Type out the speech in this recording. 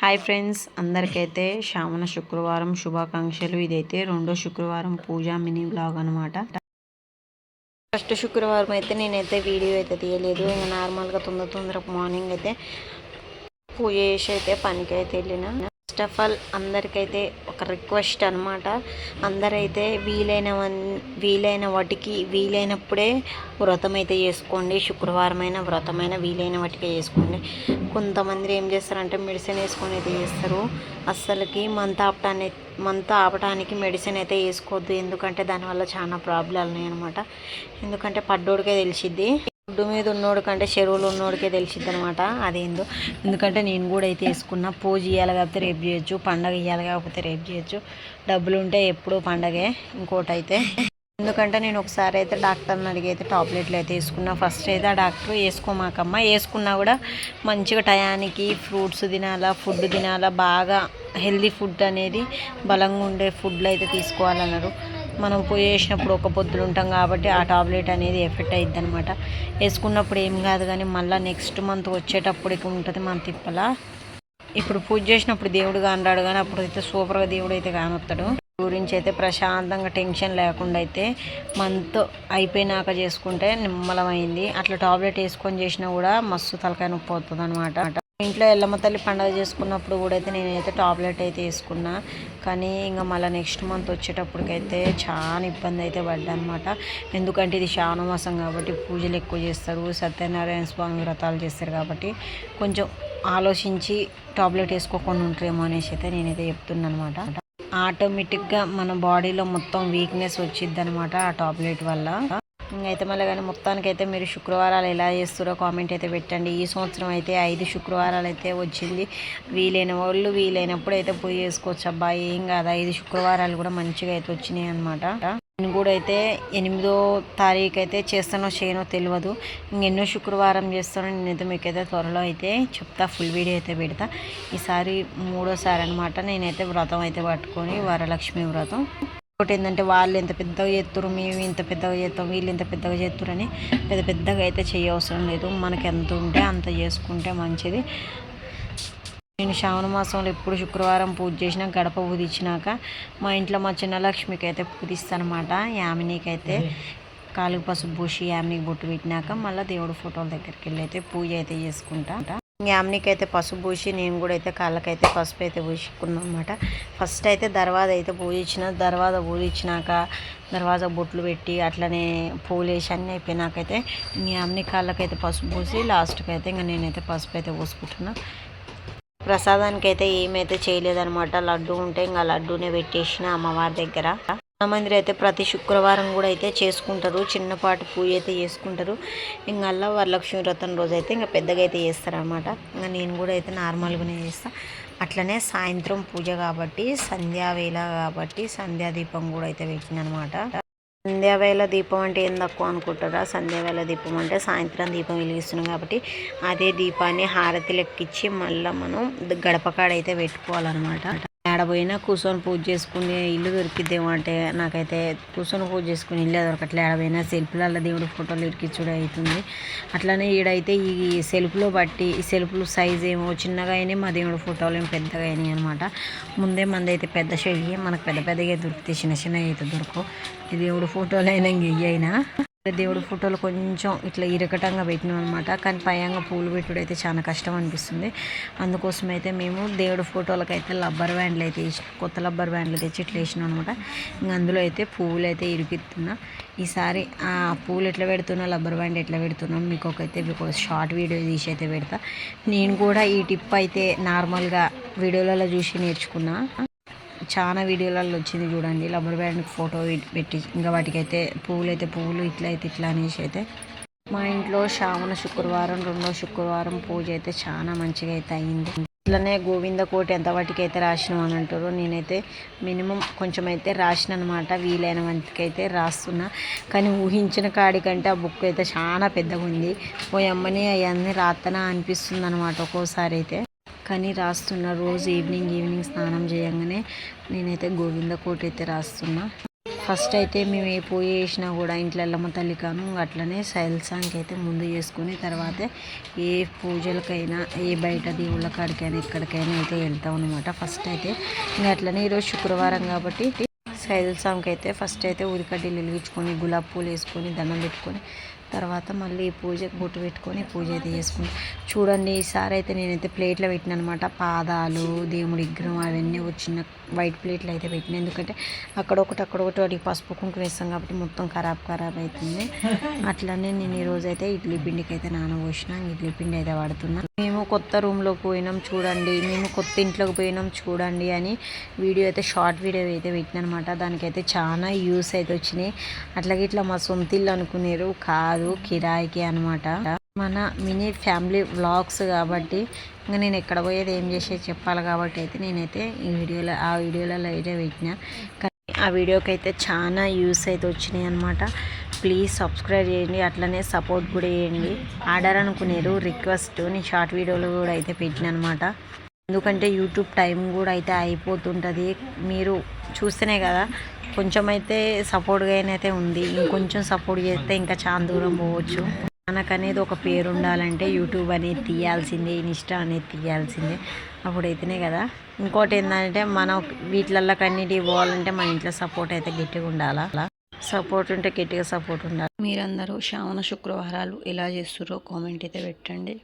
Hi friends అందరికైతే శ్రావణ శుక్రవారం శుభాకాంక్షలు. ఇదైతే రెండో శుక్రవారం పూజా మినీ బ్లాగ్ అనమాట ఫస్ట్ శుక్రవారం అయితే నేనైతే వీడియో అయితే తీయలేదు. ఇంకా నార్మల్గా తొందర తొందర మార్నింగ్ అయితే పూజ చేసి అయితే పనికి అయితే వెళ్ళిన. ఫస్ట్ ఆఫ్ ఆల్ అందరికైతే ఒక రిక్వెస్ట్ అనమాట అందరైతే వీలైన వన్- వీలైన వాటికి వీలైనప్పుడే వ్రతం అయితే చేసుకోండి. శుక్రవారమైన వ్రతమైన వీలైన వాటికి చేసుకోండి. కొంతమంది ఏం చేస్తారంటే మెడిసిన్ వేసుకొని అయితే చేస్తారు. అస్సలకి మంత్ ఆపటానికి మంత్ ఆపటానికి మెడిసిన్ అయితే వేసుకోవద్దు. ఎందుకంటే దానివల్ల చాలా ప్రాబ్లాలు ఉన్నాయి అనమాట ఎందుకంటే పడ్డోడికే తెలిసిద్ది. ఫుడ్ మీద ఉన్నోడు కంటే చెరువులు ఉన్నోడికే తెలిసిద్ది అనమాట అదేందో. ఎందుకంటే నేను కూడా అయితే వేసుకున్నా పూజ ఇవ్వాలి కాకపోతే రేపు చేయొచ్చు పండగ ఇవ్వాలి కాకపోతే రేపు చేయొచ్చు. డబ్బులు ఉంటే ఎప్పుడు పండగే ఇంకోటి అయితే ఎందుకంటే నేను ఒకసారి అయితే డాక్టర్ని అడిగి అయితే టాబ్లెట్లు అయితే వేసుకున్నా. ఫస్ట్ అయితే ఆ డాక్టర్ వేసుకోమాకమ్మ. వేసుకున్నా కూడా మంచిగా టయానికి ఫ్రూట్స్ తినాలా ఫుడ్ తినాలా బాగా హెల్దీ ఫుడ్ అనేది బలంగా ఉండే ఫుడ్లు అయితే తీసుకోవాలన్నారు. మనం పోయేసినప్పుడు ఒక పొద్దులు ఉంటాం కాబట్టి ఆ టాబ్లెట్ అనేది ఎఫెక్ట్ అయ్యిద్ది అనమాట వేసుకున్నప్పుడు ఏం కాదు కానీ మళ్ళీ నెక్స్ట్ మంత్ వచ్చేటప్పటికి ఉంటుంది మన తిప్పలా. ఇప్పుడు పూజ చేసినప్పుడు దేవుడు కానరాడు కానీ అప్పుడు అయితే సూపర్గా దేవుడు అయితే కానొస్తాడు గురించి అయితే ప్రశాంతంగా టెన్షన్ లేకుండా అయితే మంత్ అయిపోయినాక చేసుకుంటే నిమ్మలమైంది అట్లా టాబ్లెట్ వేసుకొని చేసినా కూడా మస్తు తలకాయ నొప్పి అవుతుంది అనమాట ఇంట్లో ఎల్లమ్మ తల్లి పండగ చేసుకున్నప్పుడు కూడా అయితే నేనైతే టాబ్లెట్ అయితే వేసుకున్నా. కానీ ఇంకా మళ్ళీ నెక్స్ట్ మంత్ వచ్చేటప్పటికైతే చాలా ఇబ్బంది అయితే పడ్డా అనమాట ఎందుకంటే ఇది శ్రావణ మాసం కాబట్టి పూజలు ఎక్కువ చేస్తారు. సత్యనారాయణ స్వామి వ్రతాలు చేస్తారు కాబట్టి కొంచెం ఆలోచించి టాబ్లెట్ వేసుకోకుండా ఉంటారేమో అనేసి అయితే నేనైతే చెప్తున్నాను అనమాట ఆటోమేటిక్గా మన బాడీలో మొత్తం వీక్నెస్ వచ్చిద్ది అనమాట ఆ టాబ్లెట్ వల్ల. ఇంకైతే మళ్ళీ కానీ మొత్తానికైతే మీరు శుక్రవారాలు ఎలా చేస్తారో కామెంట్ అయితే పెట్టండి. ఈ సంవత్సరం అయితే ఐదు శుక్రవారాలు అయితే వచ్చింది. వీలైన వాళ్ళు వీలైనప్పుడు అయితే పోయి చేసుకోవచ్చు అబ్బాయి ఏం కాదు. ఐదు శుక్రవారాలు కూడా మంచిగా అయితే వచ్చినాయి అనమాట నేను కూడా అయితే ఎనిమిదో తారీఖు అయితే చేస్తానో చేయనో తెలియదు ఇంకెన్నో శుక్రవారం చేస్తానో నేనైతే మీకైతే త్వరలో అయితే చెప్తా. ఫుల్ వీడియో అయితే పెడతా. ఈసారి మూడోసారి అనమాట నేనైతే వ్రతం అయితే పట్టుకొని వరలక్ష్మి వ్రతం. ఇంకోటి ఏంటంటే వాళ్ళు ఎంత పెద్దగా చేస్తారు మేము ఇంత పెద్దగా చేస్తాం వీళ్ళు ఇంత పెద్దగా చేస్తారు అని పెద్ద పెద్దగా అయితే చేయవసరం లేదు. మనకి ఎంత ఉంటే అంత చేసుకుంటే మంచిది. నేను శ్రావణ మాసంలో ఎప్పుడు శుక్రవారం పూజ చేసినా గడప పూజించినాక మా ఇంట్లో మా చిన్న లక్ష్మికి అయితే పూజిస్తానమాట యామినీకైతే. అయితే కాలుగు పసుపు పూసి యామినికి బొట్టు పెట్టినాక మళ్ళీ దేవుడు ఫోటోల దగ్గరికి వెళ్ళి అయితే పూజ అయితే చేసుకుంటా. యామినికి అయితే పసుపు పూసి నేను కూడా అయితే కాళ్ళకైతే పసుపు అయితే పూసుకున్నాం అనమాట ఫస్ట్ అయితే దర్వాజ అయితే పూజించిన. దర్వాజ పూజించినాక దర్వాజా బొట్లు పెట్టి అట్లనే పూలు వేసి అన్నీ అయిపోయినాకైతే మీ అమ్ని కాళ్ళకైతే పసుపు పూసి లాస్ట్కి అయితే ఇంకా నేనైతే పసుపు అయితే పూసుకుంటున్నా. ప్రసాదానికి అయితే ఏమైతే చేయలేదనమాట లడ్డు ఉంటే ఇంకా లడ్డూనే పెట్టేసిన అమ్మవారి దగ్గర. మందిరం అయితే ప్రతి శుక్రవారం కూడా అయితే చేసుకుంటారు. చిన్నపాటి పూజ అయితే చేసుకుంటారు. ఇంకా అలా వరలక్ష్మి వ్రతం రోజు అయితే ఇంకా పెద్దగా అయితే చేస్తారనమాట ఇంకా నేను కూడా అయితే నార్మల్గానే చేస్తాను అట్లనే సాయంత్రం పూజ కాబట్టి సంధ్యావేళ కాబట్టి సంధ్యాదీపం కూడా అయితే పెట్టిందనమాట సంధ్యావేళ దీపం అంటే ఏం తక్కువ అనుకుంటారా? సంధ్యావేళ దీపం అంటే సాయంత్రం దీపం వెలిగిస్తున్నాం కాబట్టి అదే దీపాన్ని హారతి లెక్కిచ్చి మళ్ళీ మనం గడపకాడ అయితే పెట్టుకోవాలన్నమాట. ఏడపోయినా కూర్చొని పూజ చేసుకునే ఇల్లు దొరికిద్దేమో అంటే నాకైతే కూర్చొని పూజ చేసుకునే ఇల్లు దొరకట్లే. ఏడపోయినా సెల్ఫ్లలో దేవుడి ఫోటోలు ఇరికిచ్చుడు అవుతుంది. అట్లనే ఈడైతే ఈ సెల్ఫ్లో బట్టి ఈ సెల్ఫ్లు సైజ్ ఏమో చిన్నగా అయినాయి మా దేవుడి ఫోటోలు ఏమో పెద్దగా అయినాయి అనమాట ముందే మంది అయితే పెద్ద శైలి మనకు పెద్ద పెద్దగా దొరికితే చిన్న చిన్న అయితే దొరకవు. ఈ దేవుడి ఫోటోలు అయినా ఇంక ఇవి అయినా దేవుడు ఫోటోలు కొంచెం ఇట్లా ఇరకటంగా పెట్టినాం అనమాట కానీ పయంగా పూలు పెట్టుడు అయితే చాలా కష్టం అనిపిస్తుంది. అందుకోసం అయితే మేము దేవుడు ఫోటోలకు అయితే లబ్బర్ బ్యాండ్లు అయితే వేసి కొత్త లబ్బర్ బ్యాండ్లు తెచ్చి ఇట్లా వేసినాం అనమాట ఇంకా అందులో అయితే పువ్వులు అయితే ఇరికిస్తున్నా. ఈసారి ఆ పూలు ఎట్లా పెడుతున్నా లబ్బర్ బ్యాండ్ ఎట్లా పెడుతున్నాం మీకు ఒకైతే మీకు ఒక షార్ట్ వీడియో తీసి అయితే పెడతా. నేను కూడా ఈ టిప్ అయితే నార్మల్గా వీడియోలలో చూసి నేర్చుకున్నా. చాలా వీడియోలలో వచ్చింది చూడండి. రబ్బర్ బ్యాండ్కి ఫోటో పెట్టి ఇంకా వాటికైతే పువ్వులు అయితే పువ్వులు ఇట్లా అయితే ఇట్లా అనేసి అయితే. మా ఇంట్లో శ్రావణ శుక్రవారం రెండో శుక్రవారం పూజ అయితే చాలా మంచిగా అయితే అయింది. ఇట్లనే గోవింద కోటి ఎంత వాటికి అయితే రాసినాం అని అంటారు. నేనైతే మినిమం కొంచెం అయితే రాసిన అనమాట వీలైన వంటికైతే రాస్తున్నా. కానీ ఊహించిన కాడికంటే ఆ బుక్ అయితే చాలా పెద్దగా ఉంది ఓ అమ్మని అవన్నీ రాతనా అనిపిస్తుంది అనమాట ఒక్కోసారి అయితే. కానీ రాస్తున్నా రోజు ఈవినింగ్ ఈవినింగ్ స్నానం చేయంగానే నేనైతే గోవింద కోట అయితే రాస్తున్నా. ఫస్ట్ అయితే మేము ఏ పూజ చేసినా కూడా ఇంట్లో ఎల్లమ్మ తల్లి కాను అట్లనే సైల్సాంకి అయితే ముందు చేసుకుని తర్వాత ఏ పూజలకైనా ఏ బయట దేవుళ్ళ కాడికైనా ఎక్కడికైనా అయితే వెళ్తాం అనమాట ఫస్ట్ అయితే ఇంకా అట్లనే ఈరోజు శుక్రవారం కాబట్టి సైల్సాంకి అయితే ఫస్ట్ అయితే ఉదికడ్డీలు వెలిగించుకొని గులాబీ పూలు వేసుకొని దండం పెట్టుకొని తర్వాత మళ్ళీ పూజకు బొట్టు పెట్టుకొని పూజ అయితే చేసుకుని చూడండి ఈసారి అయితే నేనైతే ప్లేట్లో పెట్టిన అనమాట పాదాలు దేవుడి విగ్రహం అవన్నీ వచ్చిన వైట్ ప్లేట్లు అయితే పెట్టిన. ఎందుకంటే అక్కడ ఒకటి అక్కడ ఒకటి వాటికి పసుపు కుంకుమ వేస్తాం కాబట్టి మొత్తం ఖరాబ్ ఖరాబ్ అవుతుంది. అట్లనే నేను ఈరోజు అయితే ఇడ్లీ పిండికి అయితే నానబోసిన. ఇడ్లీ పిండి అయితే వాడుతున్నా. మేము కొత్త రూమ్లోకి పోయినాం చూడండి మేము కొత్త ఇంట్లోకి పోయినాం చూడండి అని వీడియో అయితే షార్ట్ వీడియో అయితే పెట్టిన అనమాట దానికైతే చాలా యూస్ అయితే వచ్చినాయి. అట్లాగే ఇట్లా మా సొంత ఇల్లు అనుకునేరు కాదు కిరాయికి అనమాట. మన మినీ ఫ్యామిలీ వ్లాగ్స్ కాబట్టి ఇంకా నేను ఎక్కడ పోయేది ఏం చేసేది చెప్పాలి కాబట్టి అయితే నేనైతే ఈ వీడియోలో ఆ వీడియోలలో అయితే పెట్టిన. కానీ ఆ వీడియోకి అయితే చాలా యూస్ అయితే వచ్చినాయి అనమాట. ప్లీజ్ సబ్స్క్రైబ్ చేయండి అట్లనే సపోర్ట్ కూడా చేయండి. ఆర్డర్ అనుకునేరు రిక్వెస్ట్ నేను షార్ట్ వీడియోలు కూడా అయితే పెట్టిన అనమాట ఎందుకంటే యూట్యూబ్ టైం కూడా అయితే అయిపోతుంటుంది. మీరు చూస్తేనే కదా కొంచెం అయితే సపోర్ట్గా అయితే ఉంది. ఇంకొంచెం సపోర్ట్ చేస్తే ఇంకా చాలా దూరం పోవచ్చు. మనకనేది ఒక పేరు ఉండాలంటే యూట్యూబ్ అనేది తీయాల్సిందే ఇన్స్టా అనేది తీయాల్సిందే. అప్పుడైతేనే కదా. ఇంకోటి ఏంటంటే మనం వీటిలల్లో కన్నిటి పోవాలంటే మన ఇంట్లో సపోర్ట్ అయితే గట్టిగా ఉండాలా? సపోర్ట్ ఉంటే గట్టిగా సపోర్ట్ ఉండాలి. మీరందరూ శ్రావణ శుక్రవారాలు ఎలా చేస్తారో కామెంట్ అయితే పెట్టండి.